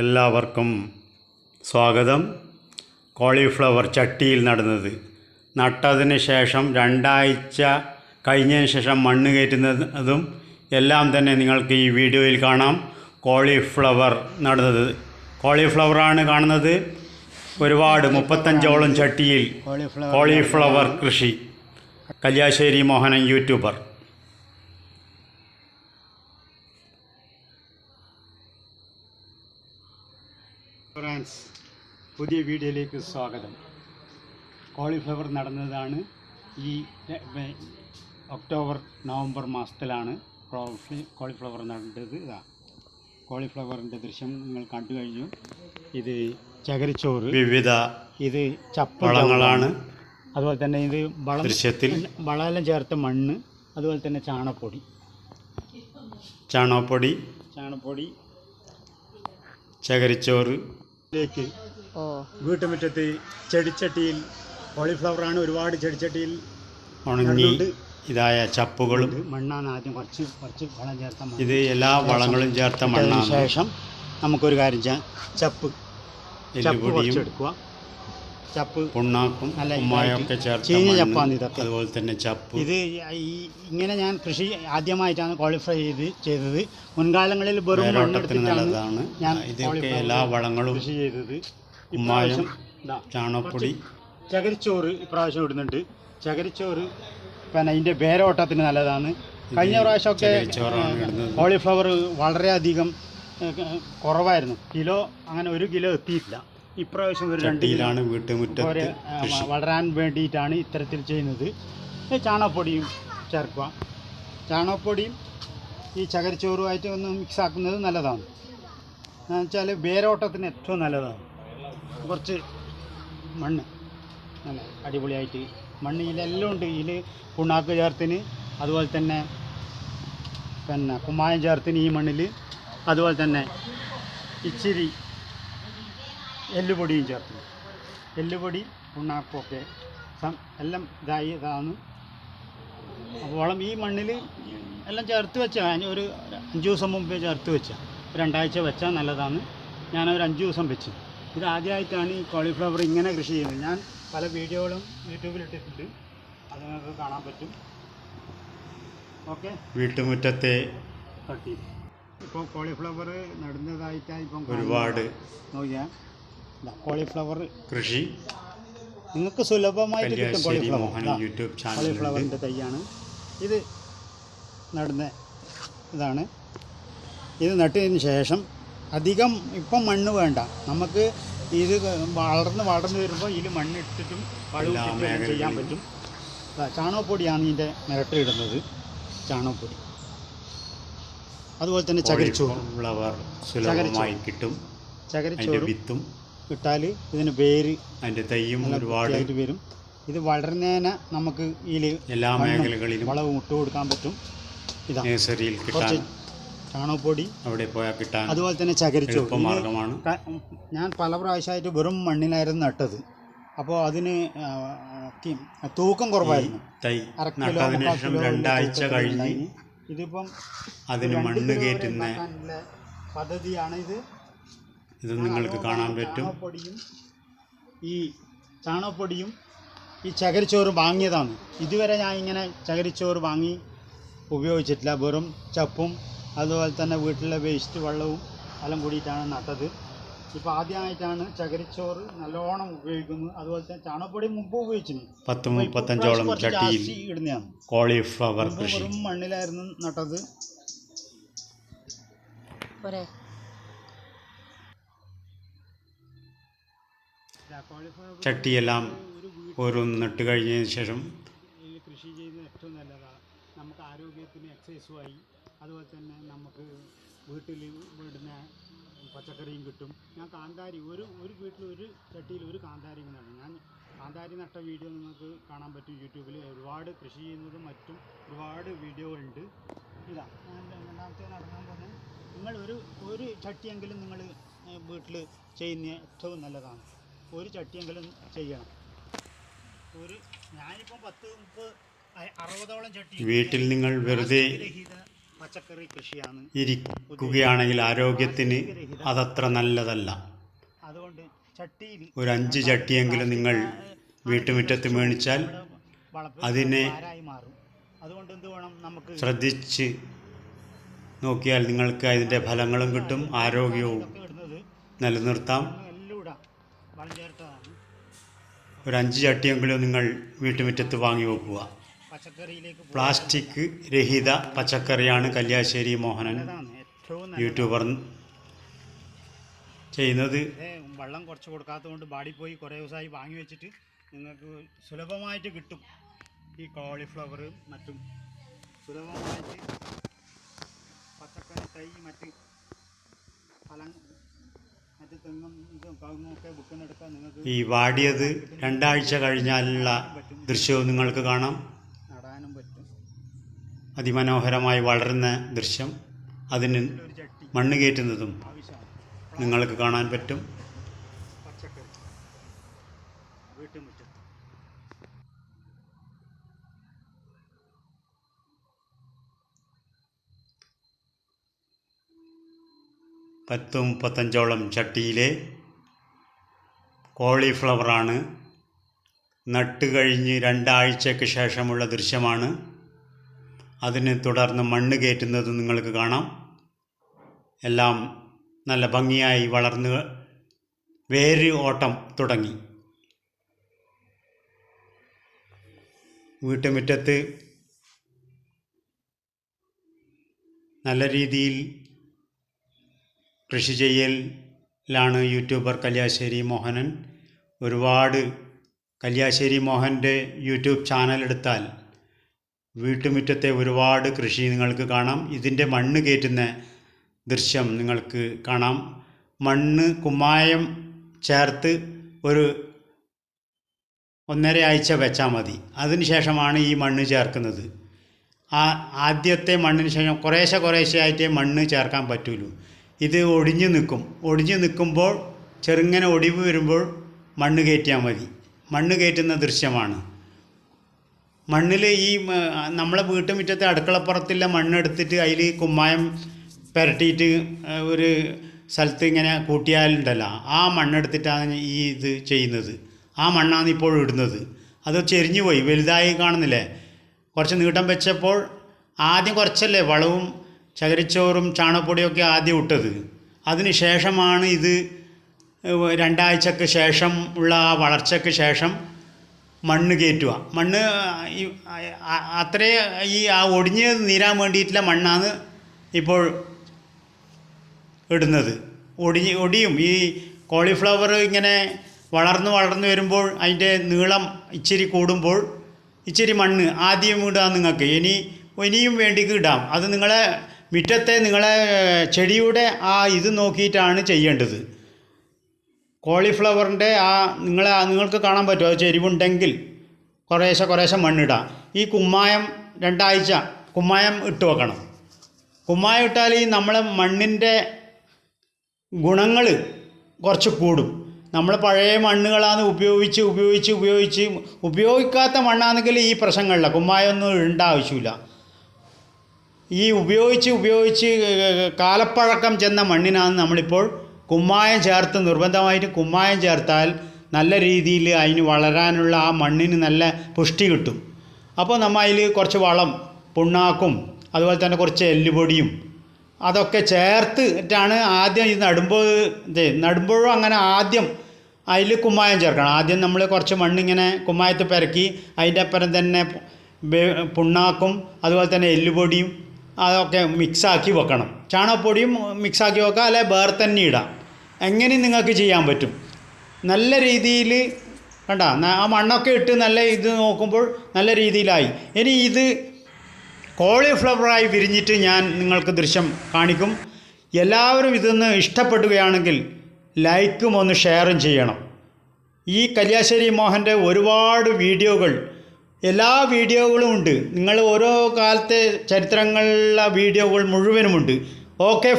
എല്ലാവർക്കും സ്വാഗതം. കോളിഫ്ലവർ ചട്ടിയിൽ നടുന്നത്. നട്ടതിന് ശേഷം രണ്ടാഴ്ച കഴിഞ്ഞതിന് ശേഷം മണ്ണ് കയറ്റുന്നതും എല്ലാം തന്നെ നിങ്ങൾക്ക് ഈ വീഡിയോയിൽ കാണാം. കോളിഫ്ലവർ നടുന്നത്. കോളിഫ്ലവറാണ് കാണുന്നത്. ഒരുപാട് മുപ്പത്തഞ്ചോളം ചട്ടിയിൽ കോളിഫ്ലവർ കൃഷി. കല്യാശ്ശേരി മോഹനൻ യൂട്യൂബർ. പുതിയ വീഡിയോയിലേക്ക് സ്വാഗതം. കോളിഫ്ലവർ നടന്നതാണ് ഈ ഒക്ടോബർ നവംബർ മാസത്തിലാണ് കോളിഫ്ല- കോളിഫ്ലവർ നടന്നത്. ഇതാ കോളിഫ്ലവറിന്റെ ദൃശ്യം നിങ്ങൾ കണ്ടു കഴിഞ്ഞു. ഇത് ചകരിച്ചോറ്. വിവിധ ഇത് ചപ്പളങ്ങളാണ് അതുപോലെ തന്നെ ഇത് വളം ദൃശ്യത്തിൽ. വളമെല്ലാം ചേർത്ത മണ്ണ്. അതുപോലെ തന്നെ ചാണപ്പൊടി ചാണകപ്പൊടി ചാണപ്പൊടി ചകരിച്ചോറ്. ലേക്ക് വീട്ടുമുറ്റത്ത് ചെടിച്ചട്ടിയിൽ കോളിഫ്ലവറാണ് ഒരുപാട് ചെടിച്ചട്ടിയിൽ ഉണങ്ങി. ഇതായ ചപ്പുകളും ഇത് മണ്ണാണ് ആദ്യം കുറച്ച് കുറച്ച് വളം ചേർത്ത ഇത് എല്ലാ വളങ്ങളും ചേർത്ത മണ്ണാണ്. ശേഷം നമുക്കൊരു കാര്യം ചെയ്യാം. ചപ്പ് ചപ്പ് എല്ലുപൊടിയും കുറച്ചെടുക്കുക. ചപ്പ് പുണ്ണാക്കും ഉമ്മായൊക്കെ ചേർത്ത് ചീഞ്ഞ ചപ്പാണ് ഇതൊക്കെ. അതുപോലെ തന്നെ ചപ്പ്. ഇത് ഈ ഇങ്ങനെ ഞാൻ കൃഷി ആദ്യമായിട്ടാണ് ക്വാളിഫൈ ചെയ്ത് ചെയ്തത്. മുൻകാലങ്ങളിൽ വെറും മണ്ണെടുത്തിട്ടാണ് നല്ലതാണ്. ഞാൻ ഇതൊക്കെ എല്ലാ വളങ്ങളും കൃഷി ചെയ്തത്. ഉമ്മായം ചാണപ്പൊടി ചകരിച്ചോറ് ഇപ്രാവശ്യം ഇടുന്നുണ്ട്. ചകരിച്ചോറ് പിന്നെ അതിന്റെ വേരോട്ടത്തിന് നല്ലതാണ്. കഴിഞ്ഞ പ്രാവശ്യമൊക്കെ. കോളിഫ്ലവർ വളരെയധികം കുറവായിരുന്നു. കിലോ അങ്ങനെ ഒരു കിലോ എത്തിയിട്ടില്ല. ഇപ്രാവശ്യം ഒരു രണ്ട് വീട്ടുമുറ്റത്ത് വളരാൻ വേണ്ടിയിട്ടാണ് ഇത്തരത്തിൽ ചെയ്യുന്നത്. ചാണകപ്പൊടിയും ചേർക്കുക. ചാണകപ്പൊടിയും ഈ ചകരിച്ചോറുമായിട്ട് ഒന്ന് മിക്സ് ആക്കുന്നത് നല്ലതാണ്. വെച്ചാൽ വേരോട്ടത്തിന് ഏറ്റവും നല്ലതാണ്. കുറച്ച് മണ്ണ് നല്ല അടിപൊളിയായിട്ട് മണ്ണ് ഇതിലെല്ലാം ഉണ്ട്. ഇതിൽ പുണ്ണാക്ക് ചേർത്തിന് അതുപോലെ തന്നെ പിന്നെ കുമ്മായം ചേർത്തിന് ഈ മണ്ണിൽ അതുപോലെ തന്നെ ഇച്ചിരി എല്ലുപൊടിയും ചേർത്ത് എല്ലുപൊടി പുണ്ണാക്കൊക്കെ എല്ലാം ഇതായി ഇതാണ് അപ്പോൾ വളം ഈ മണ്ണിൽ എല്ലാം ചേർത്ത് വെച്ചാൽ ഒരു അഞ്ച് ദിവസം മുമ്പേ ചേർത്ത് വെച്ചാൽ രണ്ടാഴ്ച വെച്ചാൽ നല്ലതാണ്. ഞാനൊരു അഞ്ച് ദിവസം വെച്ച്. ഇത് ആദ്യമായിട്ടാണ് ഈ കോളിഫ്ലവർ ഇങ്ങനെ കൃഷി ചെയ്യുന്നത്. ഞാൻ പല വീഡിയോകളും യൂട്യൂബിൽ ഇട്ടിട്ടുണ്ട്. അത് നിങ്ങൾക്ക് കാണാൻ പറ്റും. ഓക്കെ? വീട്ടുമുറ്റത്തെ ഇപ്പോൾ കോളിഫ്ലവർ നടുന്നതായിട്ടാണ് ഇപ്പം ഒരുപാട് നോക്കിയാൽ കോളിഫ്ലവർ കൃഷി. നിങ്ങൾക്ക് സുലഭമായിട്ട് കിട്ടും കോളിഫ്ലവർ യൂട്യൂബ് കോളിഫ്ലവറിന്റെ തൈയാണ്. ഇത് നടുന്ന ഇതാണ്. ഇത് നട്ടതിന് ശേഷം അധികം ഇപ്പം മണ്ണ് വേണ്ട. നമുക്ക് ഇത് വളർന്ന് വളർന്ന് വരുമ്പോൾ ഇതിൽ മണ്ണ് ഇട്ടിട്ടും വളം എല്ലാ ഇട്ടിട്ടും എല്ലാം ചെയ്യാൻ പറ്റും. ചാണകപ്പൊടിയാണ് ഇതിന്റെ മിരട്ടിടുന്നത് ചാണകപ്പൊടി. അതുപോലെ തന്നെ ചകരിച്ചോറും. ചകരിച്ചോറും. കിട്ടും. ചകരിച്ചോറും. വിത്തും. ഇട്ടാൽ ഇതിന് വേര് അതിന്റെ തൈയും ഒരുപാട് വരും. ഇത് വളരുന്നതിന് നമുക്ക് ഈ എല്ലാ മേഖലകളിലും വളവും ഇട്ട് കൊടുക്കാൻ പറ്റും. ഇതാ. നഴ്സറിയിൽ കിട്ടാൻ ചാണകപ്പൊടി അവിടെ പോയാൽ കിട്ടാൻ അതുപോലെ തന്നെ ചകരിച്ചു. മാർഗമാണ്. ഞാൻ പല പ്രാവശ്യമായിട്ട് വെറും മണ്ണിലായിരുന്നു നട്ടത്. അപ്പോൾ അതിന് തൂക്കം കുറവായിരുന്നു. തൈ നട്ടതിന് ശേഷം രണ്ടാഴ്ച കഴിഞ്ഞ് ഇതിപ്പം അതിന് മണ്ണ് കയറ്റുന്ന പദ്ധതിയാണ് ഇത്. ഇത് നിങ്ങൾക്ക് കാണാൻ പറ്റും. ചാണകപ്പൊടിയും ഈ ചാണകപ്പൊടിയും ഈ ചകരിച്ചോറ് വാങ്ങിയതാണ്. ഇതുവരെ ഞാൻ ഇങ്ങനെ ചകരിച്ചോറ് വാങ്ങി ഉപയോഗിച്ചിട്ടില്ല. വെറും ചപ്പും അതുപോലെ തന്നെ വീട്ടിലെ വേസ്റ്റ് വെള്ളവും എല്ലാം കൂടിയിട്ടാണ് നട്ടത്. ഇപ്പോൾ ആദ്യമായിട്ടാണ് ചകരിച്ചോറ് നല്ലോണം ഉപയോഗിക്കുന്നത്. അതുപോലെ തന്നെ ചാണകപ്പൊടി മുമ്പ് ഉപയോഗിച്ചിരുന്നു പത്ത് മുപ്പത്തഞ്ചോളം ചട്ടിയിൽ ഇടുന്നതാണ്. കോളിഫ്ലവർ കൃഷി. വെറും മണ്ണിലായിരുന്നു നട്ടത്. പോരെ ചട്ടിയെല്ലാം ഓരോന്ന് നട്ട് കഴിഞ്ഞതിന് ശേഷം കൃഷി ചെയ്യുന്നത് ഏറ്റവും നല്ലതാണ് നമുക്ക് ആരോഗ്യത്തിന് എക്സസൈസുമായി അതുപോലെ തന്നെ നമുക്ക് വീട്ടിൽ വിടുന്ന പച്ചക്കറിയും കിട്ടും. ഞാൻ കാന്താരി ഒരു ഒരു വീട്ടിൽ ഒരു ചട്ടിയിൽ ഒരു കാന്താരി നടും ഞാൻ കാന്താരി നട്ട വീഡിയോ നിങ്ങൾക്ക് കാണാൻ പറ്റും യൂട്യൂബിൽ ഒരുപാട് കൃഷി ചെയ്യുന്നതും മറ്റും ഒരുപാട് വീഡിയോകളുണ്ട്. ഇതാ. ഞാൻ രണ്ടാമത്തെ നടന്നാൽ പോലെ നിങ്ങൾ ഒരു ഒരു ചട്ടിയെങ്കിലും നിങ്ങൾ വീട്ടിൽ ചെയ്യുന്ന ഏറ്റവും നല്ലതാണ്. ഒരു ചട്ടിയെങ്കിലും ചെയ്യണം. ഒരു ഞാനിപ്പോൾ പത്ത് മുപ്പത് അറുപതോളം ചട്ടി വീട്ടിൽ നിങ്ങൾ വെറുതെ പച്ചക്കറി കൃഷിയാണ്. ഇരിക്കുകയാണെങ്കിൽ ആരോഗ്യത്തിന് അതത്ര നല്ലതല്ല. അതുകൊണ്ട് ചട്ടിയിൽ ഒരു അഞ്ച് ചട്ടിയെങ്കിലും നിങ്ങൾ വീട്ടുമുറ്റത്ത് മേണിച്ചാൽ അതിനെ അതുകൊണ്ട് എന്ത് വേണം നമുക്ക് ശ്രദ്ധിച്ച് നോക്കിയാൽ നിങ്ങൾക്ക് അതിന്റെ ഫലങ്ങളും കിട്ടും ആരോഗ്യവും നിലനിർത്താം. ഒരു അഞ്ച് ചട്ടിയെങ്കിലും നിങ്ങൾ വീട്ടുമുറ്റത്ത് വാങ്ങി വെക്കുക. പ്ലാസ്റ്റിക് രഹിത പച്ചക്കറിയാണ് കല്യാശ്ശേരി മോഹനൻ യൂട്യൂബർ ചെയ്യുന്നത്. വെള്ളം കുറച്ച് കൊടുക്കാത്തത് കൊണ്ട് ബാടി പോയി കുറേ ദിവസമായി വാങ്ങി വെച്ചിട്ട് നിങ്ങൾക്ക് സുലഭമായിട്ട് കിട്ടും. ഈ കോളിഫ്ലവർ മറ്റും സുലഭമായിട്ട് പച്ചക്കറി തൈ മറ്റ് ഫലം ഈ വാടിയത് രണ്ടാഴ്ച കഴിഞ്ഞാലുള്ള ദൃശ്യവും നിങ്ങൾക്ക് കാണാം. അതിമനോഹരമായി വളരുന്ന ദൃശ്യം. അതിന് മണ്ണ് കയറ്റുന്നതും നിങ്ങൾക്ക് കാണാൻ പറ്റും. വീട്ടുമുറ്റത്ത്. പത്ത് മുപ്പത്തഞ്ചോളം ചട്ടിയിലെ കോളിഫ്ലവറാണ്. നട്ട് കഴിഞ്ഞ് രണ്ടാഴ്ചയ്ക്ക് ശേഷമുള്ള ദൃശ്യമാണ്. അതിനെ തുടർന്ന് മണ്ണ് കയറ്റുന്നത് നിങ്ങൾക്ക് കാണാം. എല്ലാം നല്ല ഭംഗിയായി വളർന്ന് വേര് ഓട്ടം തുടങ്ങി. വീട്ടുമുറ്റത്ത് നല്ല രീതിയിൽ കൃഷി ചെയ്യലാണ് യൂട്യൂബർ കല്യാശ്ശേരി മോഹനൻ. ഒരുപാട് കല്യാശ്ശേരി മോഹന്റെ യൂട്യൂബ് ചാനൽ എടുത്താൽ വീട്ടുമുറ്റത്തെ ഒരുപാട് കൃഷി നിങ്ങൾക്ക് കാണാം. ഇതിന്റെ മണ്ണ് കയറ്റുന്ന ദൃശ്യം നിങ്ങൾക്ക് കാണാം. മണ്ണ് കുമ്മായം ചേർത്ത് ഒരു ഒന്നര ആഴ്ച വെച്ചാൽ മതി. അതിനുശേഷമാണ് ഈ മണ്ണ് ചേർക്കുന്നത്. ആ ആദ്യത്തെ മണ്ണിന് ശേഷം കുറേശ്ശെ കുറേശ്ശെ ആയിട്ടേ മണ്ണ് ചേർക്കാൻ പറ്റുള്ളൂ. ഇത് ഒടിഞ്ഞു നിൽക്കും. ഒടിഞ്ഞു നിൽക്കുമ്പോൾ ചെറുങ്ങനെ ഒടിവ് വരുമ്പോൾ മണ്ണ് കയറ്റിയാൽ മതി. മണ്ണ് കയറ്റുന്ന ദൃശ്യമാണ്. മണ്ണിൽ ഈ നമ്മളെ വീട്ടുമുറ്റത്തെ അടുക്കളപ്പുറത്തുള്ള മണ്ണെടുത്തിട്ട് അതിൽ കുമ്മായം പുരട്ടിയിട്ട് ഒരു സ്ഥലത്ത് ഇങ്ങനെ കൂട്ടിയാലുണ്ടല്ലോ. ആ മണ്ണെടുത്തിട്ടാണ് ഈ ഇത് ചെയ്യുന്നത്. ആ മണ്ണാണ് ഇപ്പോൾ ഇടുന്നത്. അത് ചെരിഞ്ഞു പോയി വലുതായി കാണുന്നില്ലേ? കുറച്ച് നീട്ടം വെച്ചപ്പോൾ ആദ്യം കുറച്ചല്ലേ വളവും ചകിരിച്ചോറും ചാണകപ്പൊടിയൊക്കെ ആദ്യം ഇട്ടത്. അതിന് ശേഷമാണ് ഇത് രണ്ടാഴ്ചക്ക് ശേഷം ഉള്ള ആ വളർച്ചയ്ക്ക് ശേഷം മണ്ണ് കയറ്റുക. മണ്ണ് അത്രേ ഈ ആ ഒടിഞ്ഞ് നീരാൻ വേണ്ടിയിട്ടുള്ള മണ്ണാണ് ഇപ്പോൾ ഇടുന്നത്. ഒടിഞ്ഞ് ഒടിയും. ഈ കോളിഫ്ലവർ ഇങ്ങനെ വളർന്ന് വളർന്ന് വരുമ്പോൾ അതിന്റെ നീളം ഇച്ചിരി കൂടുമ്പോൾ ഇച്ചിരി മണ്ണ് ആദ്യം ഇടാം നിങ്ങൾക്ക്. ഇനി ഇനിയും വേണ്ടിക്ക് ഇടാം. അത് നിങ്ങളെ മുറ്റത്തെ നിങ്ങളെ ചെടിയുടെ ആ ഇത് നോക്കിയിട്ടാണ് ചെയ്യേണ്ടത്. കോളിഫ്ലവറിന്റെ ആ നിങ്ങളെ നിങ്ങൾക്ക് കാണാൻ പറ്റുമോ ചെരിവുണ്ടെങ്കിൽ കുറേശ്ശെ കുറേശ്ശെ മണ്ണിടാം. ഈ കുമ്മായം രണ്ടാഴ്ച കുമ്മായം ഇട്ട് വെക്കണം. കുമ്മായം ഇട്ടാൽ ഈ നമ്മളെ മണ്ണിന്റെ ഗുണങ്ങൾ കുറച്ച് കൂടും. നമ്മൾ പഴയ മണ്ണുകളാണ് ഉപയോഗിച്ച് ഉപയോഗിച്ച് ഉപയോഗിച്ച് ഉപയോഗിക്കാത്ത മണ്ണാണെങ്കിൽ ഈ പ്രശ്നങ്ങളില്ല. കുമ്മായമൊന്നും ഇടേണ്ട ആവശ്യമില്ല. ഈ ഉപയോഗിച്ച് ഉപയോഗിച്ച് കാലപ്പഴക്കം ചെന്ന മണ്ണിനാണ് നമ്മളിപ്പോൾ കുമ്മായം ചേർത്ത് നിർബന്ധമായിട്ട് കുമ്മായം ചേർത്താൽ നല്ല രീതിയിൽ അതിന് വളരാനുള്ള ആ മണ്ണിന് നല്ല പുഷ്ടി കിട്ടും. അപ്പോൾ നമ്മൾ അതിൽ കുറച്ച് വളം പുണ്ണാക്കും അതുപോലെ തന്നെ കുറച്ച് എല്ലുപൊടിയും അതൊക്കെ ചേർത്തിട്ടാണ് ആദ്യം ഇത് നടുമ്പോൾ ഇത് നടുമ്പോഴും അങ്ങനെ ആദ്യം അതിൽ കുമ്മായം ചേർക്കണം. ആദ്യം നമ്മൾ കുറച്ച് മണ്ണിങ്ങനെ കുമ്മായത്ത് പെരക്കി അതിന്റെ അപ്പുറം തന്നെ പുണ്ണാക്കും അതുപോലെ തന്നെ എല്ലുപൊടിയും അതൊക്കെ മിക്സാക്കി വെക്കണം. ചാണകപ്പൊടിയും മിക്സാക്കി വെക്കുക അല്ലെ വേറെ തന്നെ ഇടാം. എങ്ങനെ നിങ്ങൾക്ക് ചെയ്യാൻ പറ്റും. നല്ല രീതിയിൽ കണ്ട ആ മണ്ണൊക്കെ ഇട്ട് നല്ല ഇത് നോക്കുമ്പോൾ നല്ല രീതിയിലായി. ഇനി ഇത് കോളിഫ്ലവറായി വിരിഞ്ഞിട്ട് ഞാൻ നിങ്ങൾക്ക് ദൃശ്യം കാണിക്കും. എല്ലാവരും ഇതൊന്ന് ഇഷ്ടപ്പെടുകയാണെങ്കിൽ ലൈക്കും ഒന്ന് ഷെയറും ചെയ്യണം. ഈ കല്യാശ്ശേരി മോഹന്റെ ഒരുപാട് വീഡിയോകൾ എല്ലാ വീഡിയോകളും ഉണ്ട്. നിങ്ങൾ ഓരോ കാലത്തെ ചരിത്രങ്ങളുള്ള വീഡിയോകൾ മുഴുവനുമുണ്ട് ഓക്കെ